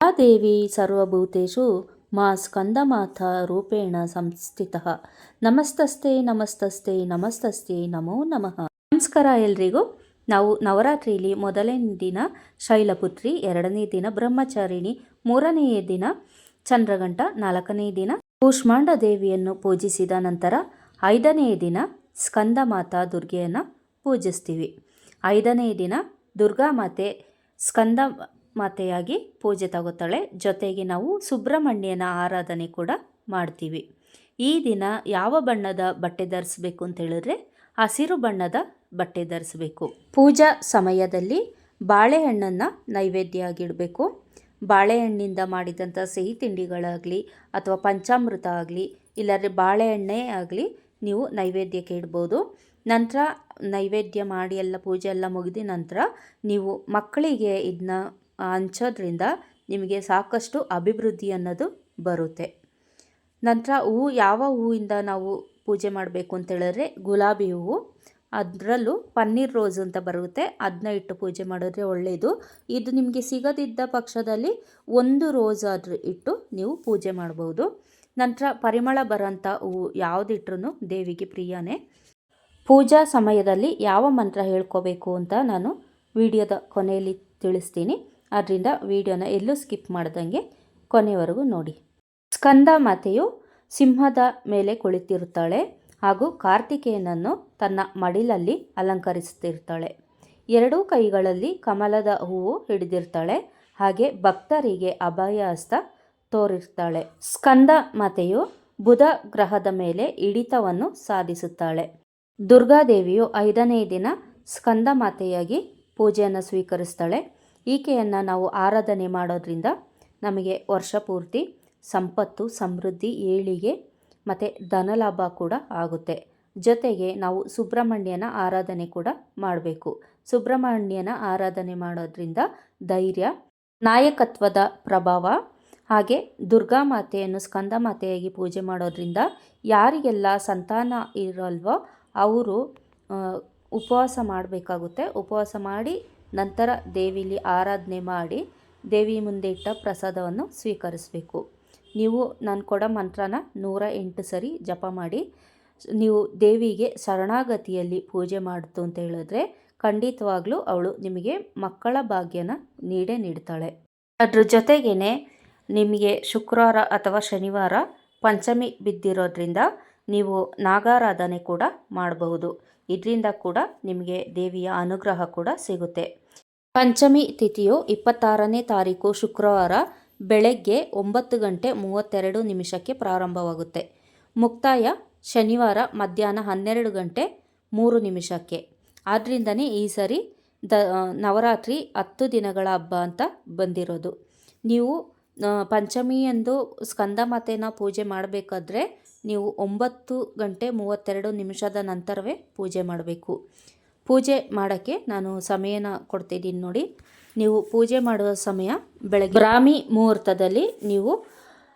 ಯಾ ದೇವಿ ಸರ್ವಭೂತೇಷು ಮಾ ಸ್ಕಂದಮಾತಾ ರೂಪೇಣ ಸಂಸ್ಥಿತಃ. ನಮಸ್ತಸ್ತೆ ನಮಸ್ತಸ್ತೆ ನಮಸ್ತಸ್ತೆ, ನಮೋ ನಮಃ. ನಮಸ್ಕಾರ ಎಲ್ರಿಗೂ. ನಾವು ನವರಾತ್ರಿಯಲ್ಲಿ ಮೊದಲನೇ ದಿನ ಶೈಲಪುತ್ರಿ, ಎರಡನೇ ದಿನ ಬ್ರಹ್ಮಚಾರಿಣಿ ಮೂರನೆಯ ದಿನ ಚಂದ್ರಗಂಟ ನಾಲ್ಕನೇ ದಿನ ಕೂಷ್ಮಾಂಡ ದೇವಿಯನ್ನು ಪೂಜಿಸಿದ ನಂತರ ಐದನೇ ದಿನ ಸ್ಕಂದ ಮಾತಾ ದುರ್ಗೆಯನ್ನು ಪೂಜಿಸ್ತೀವಿ. ಐದನೇ ದಿನ ದುರ್ಗಾಮಾತೆ ಸ್ಕಂದ ಮಾತೆಯಾಗಿ ಪೂಜೆ ತಗೋತಾಳೆ. ಜೊತೆಗೆ ನಾವು ಸುಬ್ರಹ್ಮಣ್ಯನ ಆರಾಧನೆ ಕೂಡ ಮಾಡ್ತೀವಿ. ಈ ದಿನ ಯಾವ ಬಣ್ಣದ ಬಟ್ಟೆ ಧರಿಸ್ಬೇಕು ಅಂತ ಹೇಳಿದ್ರೆ ಹಸಿರು ಬಣ್ಣದ ಬಟ್ಟೆ ಧರಿಸ್ಬೇಕು. ಪೂಜಾ ಸಮಯದಲ್ಲಿ ಬಾಳೆಹಣ್ಣನ್ನು ನೈವೇದ್ಯ ಆಗಿಡಬೇಕು ಬಾಳೆಹಣ್ಣಿಂದ ಮಾಡಿದಂಥ ಸಿಹಿ ತಿಂಡಿಗಳಾಗಲಿ ಅಥವಾ ಪಂಚಾಮೃತ ಆಗಲಿ, ಇಲ್ಲಾಂದರೆ ಬಾಳೆಹಣ್ಣೆ ಆಗಲಿ ನೀವು ನೈವೇದ್ಯಕ್ಕೆ ಇಡ್ಬೋದು. ನಂತರ ನೈವೇದ್ಯ ಮಾಡಿ ಎಲ್ಲ ಪೂಜೆ ಎಲ್ಲ ಮುಗಿದ ನಂತರ ನೀವು ಮಕ್ಕಳಿಗೆ ಇದನ್ನ ಹಂಚೋದ್ರಿಂದ ನಿಮಗೆ ಸಾಕಷ್ಟು ಅಭಿವೃದ್ಧಿ ಅನ್ನೋದು ಬರುತ್ತೆ. ನಂತರ ಹೂವು ಯಾವ ಹೂವಿಂದ ನಾವು ಪೂಜೆ ಮಾಡಬೇಕು ಅಂತ ಹೇಳಿದ್ರೆ ಗುಲಾಬಿ ಹೂವು. ಅದರಲ್ಲೂ ಪನ್ನೀರ್ ರೋಸ್ ಅಂತ ಬರುತ್ತೆ. ಅದನ್ನ ಇಟ್ಟು ಪೂಜೆ ಮಾಡಿದ್ರೆ ಒಳ್ಳೆಯದು ಇದು ನಿಮಗೆ ಸಿಗದಿದ್ದ ಪಕ್ಷದಲ್ಲಿ ಒಂದು ರೋಸ್ ಆದರೂ ಇಟ್ಟು ನೀವು ಪೂಜೆ ಮಾಡ್ಬೋದು. ನಂತರ ಪರಿಮಳ ಬರೋಂಥ ಹೂವು ಯಾವುದಿಟ್ರೂ ದೇವಿಗೆ ಪ್ರಿಯನೇ. ಪೂಜಾ ಸಮಯದಲ್ಲಿ ಯಾವ ಮಂತ್ರ ಹೇಳ್ಕೋಬೇಕು ಅಂತ ನಾನು ವಿಡಿಯೋದ ಕೊನೆಯಲ್ಲಿ ತಿಳಿಸ್ತೀನಿ. ಆದ್ದರಿಂದ ವಿಡಿಯೋನ ಎಲ್ಲೂ ಸ್ಕಿಪ್ ಮಾಡ್ದಂಗೆ ಕೊನೆವರೆಗೂ ನೋಡಿ. ಸ್ಕಂದ ಮಾತೆಯು ಸಿಂಹದ ಮೇಲೆ ಕುಳಿತಿರುತ್ತಾಳೆ ಹಾಗೂ ಕಾರ್ತಿಕೇಯನನ್ನು ತನ್ನ ಮಡಿಲಲ್ಲಿ ಅಲಂಕರಿಸುತ್ತಿರ್ತಾಳೆ ಎರಡೂ ಕೈಗಳಲ್ಲಿ ಕಮಲದ ಹೂವು ಹಿಡಿದಿರ್ತಾಳೆ ಹಾಗೆ ಭಕ್ತರಿಗೆ ಅಭಯ ಹಸ್ತ ತೋರಿರ್ತಾಳೆ ಸ್ಕಂದ ಮಾತೆಯು ಬುಧ ಗ್ರಹದ ಮೇಲೆ ಹಿಡಿತವನ್ನು ಸಾಧಿಸುತ್ತಾಳೆ. ದುರ್ಗಾದೇವಿಯು ಐದನೇ ದಿನ ಸ್ಕಂದ ಮಾತೆಯಾಗಿ ಪೂಜೆಯನ್ನು ಸ್ವೀಕರಿಸ್ತಾಳೆ. ಈಕೆಯನ್ನು ನಾವು ಆರಾಧನೆ ಮಾಡೋದ್ರಿಂದ ನಮಗೆ ವರ್ಷ ಪೂರ್ತಿ ಸಂಪತ್ತು, ಸಮೃದ್ಧಿ, ಏಳಿಗೆ ಮತ್ತು ಧನಲಾಭ ಕೂಡ ಆಗುತ್ತೆ. ಜೊತೆಗೆ ನಾವು ಸುಬ್ರಹ್ಮಣ್ಯನ ಆರಾಧನೆ ಕೂಡ ಮಾಡಬೇಕು. ಸುಬ್ರಹ್ಮಣ್ಯನ ಆರಾಧನೆ ಮಾಡೋದ್ರಿಂದ ಧೈರ್ಯ, ನಾಯಕತ್ವದ ಪ್ರಭಾವ ಹಾಗೆ ದುರ್ಗಾ ಮಾತೆಯನ್ನು ಸ್ಕಂದ ಮಾತೆಯಾಗಿ ಪೂಜೆ ಮಾಡೋದ್ರಿಂದ ಯಾರಿಗೆಲ್ಲ ಸಂತಾನ ಇರಲ್ವೋ ಅವರು ಉಪವಾಸ ಮಾಡಬೇಕಾಗುತ್ತೆ. ಉಪವಾಸ ಮಾಡಿ ನಂತರ ದೇವಿಲಿ ಆರಾಧನೆ ಮಾಡಿ ದೇವಿ ಮುಂದೆ ಇಟ್ಟ ಪ್ರಸಾದವನ್ನು ಸ್ವೀಕರಿಸಬೇಕು. ನೀವು ನಾನು ಕೊಡೋ ಮಂತ್ರನ ನೂರ ಎಂಟು ಸರಿ ಜಪ ಮಾಡಿ, ನೀವು ದೇವಿಗೆ ಶರಣಾಗತಿಯಲ್ಲಿ ಪೂಜೆ ಮಾಡಿತು ಅಂತ ಹೇಳಿದ್ರೆ ಖಂಡಿತವಾಗ್ಲೂ ಅವಳು ನಿಮಗೆ ಮಕ್ಕಳ ಭಾಗ್ಯನ ನೀಡೇ ನೀಡ್ತಾಳೆ. ಅದ್ರ ಜೊತೆಗೇ ನಿಮಗೆ ಶುಕ್ರವಾರ ಅಥವಾ ಶನಿವಾರ ಪಂಚಮಿ ಬಿದ್ದಿರೋದ್ರಿಂದ ನೀವು ನಾಗಾರಾಧನೆ ಕೂಡ ಮಾಡಬಹುದು. ಇದರಿಂದ ಕೂಡ ನಿಮಗೆ ದೇವಿಯ ಅನುಗ್ರಹ ಕೂಡ ಸಿಗುತ್ತೆ. ಪಂಚಮಿ ತಿಥಿಯು ಇಪ್ಪತ್ತಾರನೇ ತಾರೀಕು ಶುಕ್ರವಾರ ಬೆಳಗ್ಗೆ ಒಂಬತ್ತು ಗಂಟೆ ಮೂವತ್ತೆರಡು ನಿಮಿಷಕ್ಕೆ ಪ್ರಾರಂಭವಾಗುತ್ತೆ. ಮುಕ್ತಾಯ ಶನಿವಾರ ಮಧ್ಯಾಹ್ನ ಹನ್ನೆರಡು ಗಂಟೆ ಮೂರು ನಿಮಿಷಕ್ಕೆ. ಆದ್ದರಿಂದನೇ ಈ ಸರಿ ದ ನವರಾತ್ರಿ ಹತ್ತು ದಿನಗಳ ಹಬ್ಬ ಅಂತ ಬಂದಿರೋದು. ನೀವು ಪಂಚಮಿಯಂದು ಸ್ಕಂದ ಮಾತೆನ ಪೂಜೆ ಮಾಡಬೇಕಾದ್ರೆ ನೀವು ಒಂಬತ್ತು ಗಂಟೆ ಮೂವತ್ತೆರಡು ನಿಮಿಷದ ನಂತರವೇ ಪೂಜೆ ಮಾಡಬೇಕು. ಪೂಜೆ ಮಾಡೋಕ್ಕೆ ನಾನು ಸಮಯನ ಕೊಡ್ತಿದ್ದೀನಿ ನೋಡಿ. ನೀವು ಪೂಜೆ ಮಾಡುವ ಸಮಯ ಬೆಳಗ್ಗೆ ಬ್ರಾಹ್ಮಿ ಮುಹೂರ್ತದಲ್ಲಿ ನೀವು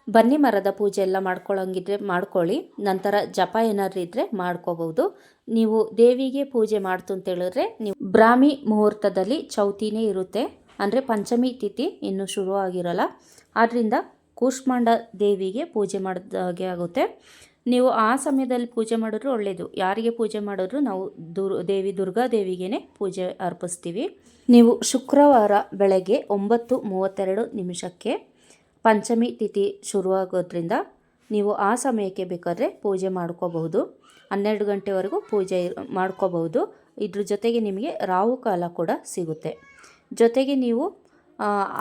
ಬನ್ನಿ ಮರದ ಪೂಜೆ ಎಲ್ಲ ಮಾಡ್ಕೊಳ್ಳೋಂಗಿದ್ರೆ ಮಾಡ್ಕೊಳ್ಳಿ. ನಂತರ ಜಪ ಏನಾದ್ರು ಇದ್ದರೆ ಮಾಡ್ಕೋಬಹುದು. ನೀವು ದೇವಿಗೆ ಪೂಜೆ ಮಾಡ್ತು ಅಂತ ಹೇಳಿದ್ರೆ ನೀವು ಬ್ರಾಹ್ಮಿ ಮುಹೂರ್ತದಲ್ಲಿ ಚೌತಿನೇ ಇರುತ್ತೆ. ಅಂದರೆ ಪಂಚಮಿ ತಿಥಿ ಇನ್ನೂ ಶುರುವಾಗಿರಲ್ಲ. ಆದ್ದರಿಂದ ಕೂಷ್ಮಾಂಡ ದೇವಿಗೆ ಪೂಜೆ ಮಾಡಿದಾಗೆ ಆಗುತ್ತೆ. ನೀವು ಆ ಸಮಯದಲ್ಲಿ ಪೂಜೆ ಮಾಡಿದ್ರು ಒಳ್ಳೆಯದು ಯಾರಿಗೆ ಪೂಜೆ ಮಾಡಿದ್ರು ನಾವು ದುರ್, ದೇವಿ ದುರ್ಗಾ ದೇವಿಗೇ ಪೂಜೆ ಅರ್ಪಿಸ್ತೀವಿ. ನೀವು ಶುಕ್ರವಾರ ಬೆಳಗ್ಗೆ ಒಂಬತ್ತು ಮೂವತ್ತೆರಡು ನಿಮಿಷಕ್ಕೆ ಪಂಚಮಿ ತಿಥಿ ಶುರುವಾಗೋದ್ರಿಂದ ನೀವು ಆ ಸಮಯಕ್ಕೆ ಬೇಕಾದರೆ ಪೂಜೆ ಮಾಡ್ಕೋಬಹುದು. ಹನ್ನೆರಡು ಗಂಟೆವರೆಗೂ ಪೂಜೆ ಮಾಡ್ಕೋಬಹುದು. ಇದ್ರ ಜೊತೆಗೆ ನಿಮಗೆ ರಾಹುಕಾಲ ಕೂಡ ಸಿಗುತ್ತೆ. ಜೊತೆಗೆ ನೀವು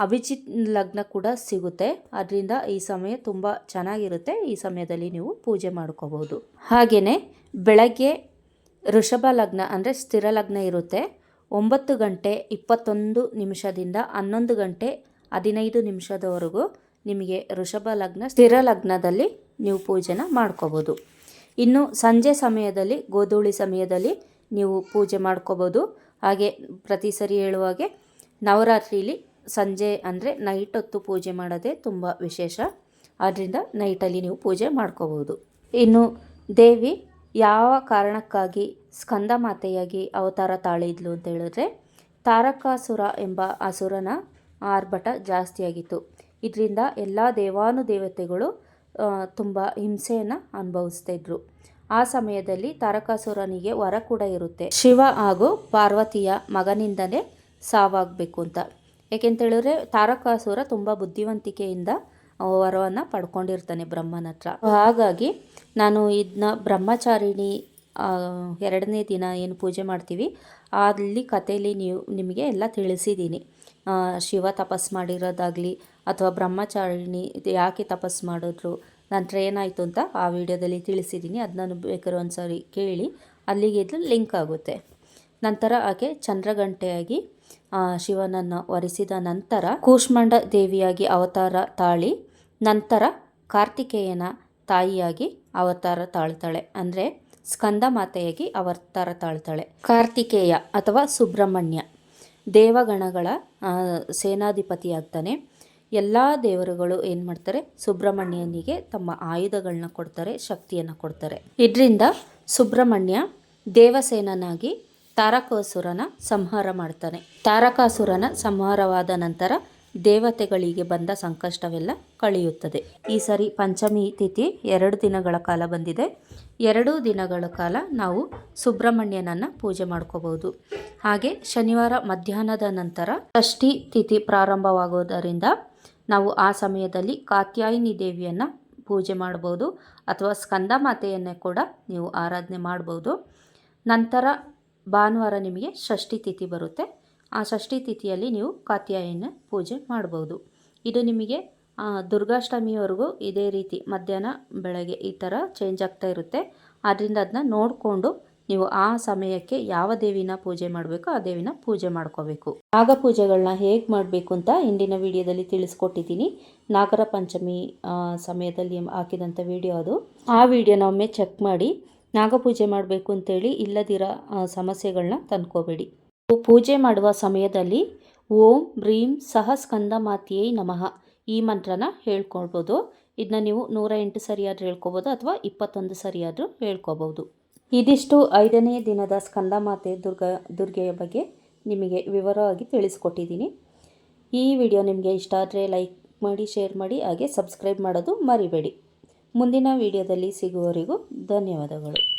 ಅಭಿಜಿತ್ ಲಗ್ನ ಕೂಡ ಸಿಗುತ್ತೆ. ಅದರಿಂದ ಈ ಸಮಯ ತುಂಬ ಚೆನ್ನಾಗಿರುತ್ತೆ. ಈ ಸಮಯದಲ್ಲಿ ನೀವು ಪೂಜೆ ಮಾಡ್ಕೋಬೋದು ಹಾಗೆಯೇ ಬೆಳಗ್ಗೆ ಋಷಭ ಲಗ್ನ ಅಂದರೆ ಸ್ಥಿರ ಲಗ್ನ ಇರುತ್ತೆ. ಒಂಬತ್ತು ಗಂಟೆ ಇಪ್ಪತ್ತೊಂದು ನಿಮಿಷದಿಂದ ಹನ್ನೊಂದು ಗಂಟೆ ಹದಿನೈದು ನಿಮಿಷದವರೆಗೂ ನಿಮಗೆ ಋಷಭ ಲಗ್ನ ಸ್ಥಿರ ಲಗ್ನದಲ್ಲಿ ನೀವು ಪೂಜೆನ ಮಾಡ್ಕೋಬೋದು ಇನ್ನು ಸಂಜೆ ಸಮಯದಲ್ಲಿ, ಗೋಧೂಳಿ ಸಮಯದಲ್ಲಿ ನೀವು ಪೂಜೆ ಮಾಡ್ಕೋಬೋದು ಹಾಗೆ ಪ್ರತಿ ಸರಿ ಹೇಳುವಾಗೆ ನವರಾತ್ರಿಲಿ ಸಂಜೆ ಅಂದರೆ ನೈಟ್ ಹೊತ್ತು ಪೂಜೆ ಮಾಡೋದೇ ತುಂಬ ವಿಶೇಷ. ಆದ್ದರಿಂದ ನೈಟಲ್ಲಿ ನೀವು ಪೂಜೆ ಮಾಡ್ಕೋಬೋದು ಇನ್ನು ದೇವಿ ಯಾವ ಕಾರಣಕ್ಕಾಗಿ ಸ್ಕಂದ ಮಾತೆಯಾಗಿ ಅವತಾರ ತಾಳಿದ್ಲು ಅಂತ ಹೇಳಿದ್ರೆ ತಾರಕಾಸುರ ಎಂಬ ಅಸುರನ ಆರ್ಭಟ ಜಾಸ್ತಿಯಾಗಿತ್ತು ಇದರಿಂದ ಎಲ್ಲ ದೇವಾನುದೇವತೆಗಳು ತುಂಬ ಹಿಂಸೆಯನ್ನು ಅನುಭವಿಸ್ತಾ ಇದ್ರು. ಆ ಸಮಯದಲ್ಲಿ ತಾರಕಾಸುರನಿಗೆ ವರ ಕೂಡ ಇರುತ್ತೆ. ಶಿವ ಹಾಗೂ ಪಾರ್ವತಿಯ ಮಗನಿಂದಲೇ ಸಾವಾಗಬೇಕು ಅಂತ. ಏಕೆಂತೇಳಿದ್ರೆ ತಾರಕಾಸುರ ತುಂಬ ಬುದ್ಧಿವಂತಿಕೆಯಿಂದ ವರವನ್ನು ಪಡ್ಕೊಂಡಿರ್ತಾನೆ ಬ್ರಹ್ಮನ ಹತ್ರ. ಹಾಗಾಗಿ ನಾನು ಇದನ್ನ ಬ್ರಹ್ಮಚಾರಿಣಿ ಎರಡನೇ ದಿನ ಏನು ಪೂಜೆ ಮಾಡ್ತೀವಿ, ಅಲ್ಲಿ ಕಥೆಯಲ್ಲಿ ನೀವು, ನಿಮಗೆ ಎಲ್ಲ ತಿಳಿಸಿದ್ದೀನಿ. ಶಿವ ತಪಸ್ ಮಾಡಿರೋದಾಗಲಿ ಅಥವಾ ಬ್ರಹ್ಮಚಾರಿಣಿ ಯಾಕೆ ತಪಸ್ ಮಾಡಿದ್ರು, ನಂತರ ಏನಾಯಿತು ಅಂತ ಆ ವಿಡಿಯೋದಲ್ಲಿ ತಿಳಿಸಿದ್ದೀನಿ. ಅದನ್ನು ಬೇಕಾದ್ರೆ ಸಾರಿ ಕೇಳಿ, ಅಲ್ಲಿಗೆ ಇದು ಲಿಂಕ್ ಆಗುತ್ತೆ. ನಂತರ ಆಕೆ ಚಂದ್ರಗಂಟೆಯಾಗಿ ಶಿವನನ್ನು ವರಿಸಿದ ನಂತರ ಕೂಷ್ಮಾಂಡ ದೇವಿಯಾಗಿ ಅವತಾರ ತಾಳಿ, ನಂತರ ಕಾರ್ತಿಕೇಯನ ತಾಯಿಯಾಗಿ ಅವತಾರ ತಾಳ್ತಾಳೆ. ಅಂದರೆ ಸ್ಕಂದ ಮಾತೆಯಾಗಿ ಅವತಾರ ತಾಳ್ತಾಳೆ. ಕಾರ್ತಿಕೇಯ ಅಥವಾ ಸುಬ್ರಹ್ಮಣ್ಯ ದೇವಗಣಗಳ ಸೇನಾಧಿಪತಿಯಾಗ್ತಾನೆ. ಎಲ್ಲ ದೇವರುಗಳು ಏನು ಮಾಡ್ತಾರೆ? ಸುಬ್ರಹ್ಮಣ್ಯನಿಗೆ ತಮ್ಮ ಆಯುಧಗಳನ್ನ ಕೊಡ್ತಾರೆ, ಶಕ್ತಿಯನ್ನು ಕೊಡ್ತಾರೆ. ಇದರಿಂದ ಸುಬ್ರಹ್ಮಣ್ಯ ದೇವಸೇನನಾಗಿ ತಾರಕಾಸುರನ ಸಂಹಾರ ಮಾಡ್ತಾನೆ. ತಾರಕಾಸುರನ ಸಂಹಾರವಾದ ನಂತರ ದೇವತೆಗಳಿಗೆ ಬಂದ ಸಂಕಷ್ಟವೆಲ್ಲ ಕಳೆಯುತ್ತದೆ. ಈ ಸರಿ ಪಂಚಮಿ ತಿಥಿ ಎರಡು ದಿನಗಳ ಕಾಲ ಬಂದಿದೆ. ಎರಡೂ ದಿನಗಳ ಕಾಲ ನಾವು ಸುಬ್ರಹ್ಮಣ್ಯನನ್ನು ಪೂಜೆ ಮಾಡ್ಕೋಬಹುದು. ಹಾಗೆ ಶನಿವಾರ ಮಧ್ಯಾಹ್ನದ ನಂತರ ಷಷ್ಠಿ ತಿಥಿ ಪ್ರಾರಂಭವಾಗೋದರಿಂದ ನಾವು ಆ ಸಮಯದಲ್ಲಿ ಕಾತ್ಯಾಯಿನಿ ದೇವಿಯನ್ನು ಪೂಜೆ ಮಾಡ್ಬೋದು ಅಥವಾ ಸ್ಕಂದ ಮಾತೆಯನ್ನೇ ಕೂಡ ನೀವು ಆರಾಧನೆ ಮಾಡ್ಬೋದು. ನಂತರ ಭಾನುವಾರ ನಿಮಗೆ ಷಷ್ಠಿ ತಿಥಿ ಬರುತ್ತೆ. ಆ ಷಷ್ಠಿ ತಿಥಿಯಲ್ಲಿ ನೀವು ಕಾತ್ಯಾಯನ ಪೂಜೆ ಮಾಡ್ಬೋದು. ಇದು ನಿಮಗೆ ದುರ್ಗಾಷ್ಟಮಿವರೆಗೂ ಇದೇ ರೀತಿ ಮಧ್ಯಾಹ್ನ, ಬೆಳಗ್ಗೆ ಈ ಥರ ಚೇಂಜ್ ಆಗ್ತಾ ಇರುತ್ತೆ. ಆದ್ದರಿಂದ ಅದನ್ನ ನೋಡಿಕೊಂಡು ನೀವು ಆ ಸಮಯಕ್ಕೆ ಯಾವ ದೇವಿನ ಪೂಜೆ ಮಾಡಬೇಕು ಆ ದೇವಿನ ಪೂಜೆ ಮಾಡ್ಕೋಬೇಕು. ನಾಗ ಪೂಜೆಗಳನ್ನ ಹೇಗೆ ಮಾಡಬೇಕು ಅಂತ ಹಿಂದಿನ ವಿಡಿಯೋದಲ್ಲಿ ತಿಳಿಸ್ಕೊಟ್ಟಿದ್ದೀನಿ. ನಾಗರ ಪಂಚಮಿ ಸಮಯದಲ್ಲಿ ಹಾಕಿದಂಥ ವಿಡಿಯೋ ಅದು. ಆ ವಿಡಿಯೋನ ಒಮ್ಮೆ ಚೆಕ್ ಮಾಡಿ. ನಾಗಪೂಜೆ ಮಾಡಬೇಕು ಅಂತೇಳಿ ಇಲ್ಲದಿರೋ ಸಮಸ್ಯೆಗಳನ್ನ ತಂದ್ಕೋಬೇಡಿ. ಪೂಜೆ ಮಾಡುವ ಸಮಯದಲ್ಲಿ ಓಂ ಭ್ರೀಂ ಸಹ ಸ್ಕಂದ ಮಾತೆಯೇ ನಮಃ ಈ ಮಂತ್ರನ ಹೇಳ್ಕೊಳ್ಬೋದು. ಇದನ್ನ ನೀವು ನೂರ ಎಂಟು ಸರಿಯಾದರೂ ಹೇಳ್ಕೊಬೋದು ಅಥವಾ ಇಪ್ಪತ್ತೊಂದು ಸರಿಯಾದರೂ ಹೇಳ್ಕೊಬೋದು. ಇದಿಷ್ಟು ಐದನೇ ದಿನದ ಸ್ಕಂದ ಮಾತೆ ದುರ್ಗಾ, ದುರ್ಗೆಯ ಬಗ್ಗೆ ನಿಮಗೆ ವಿವರವಾಗಿ ತಿಳಿಸ್ಕೊಟ್ಟಿದ್ದೀನಿ. ಈ ವಿಡಿಯೋ ನಿಮಗೆ ಇಷ್ಟ ಆದರೆ ಲೈಕ್ ಮಾಡಿ, ಶೇರ್ ಮಾಡಿ, ಹಾಗೆ ಸಬ್ಸ್ಕ್ರೈಬ್ ಮಾಡೋದು ಮರಿಬೇಡಿ. ಮುಂದಿನ ವಿಡಿಯೋದಲ್ಲಿ ಸಿಗುವವರೆಗೂ ಧನ್ಯವಾದಗಳು.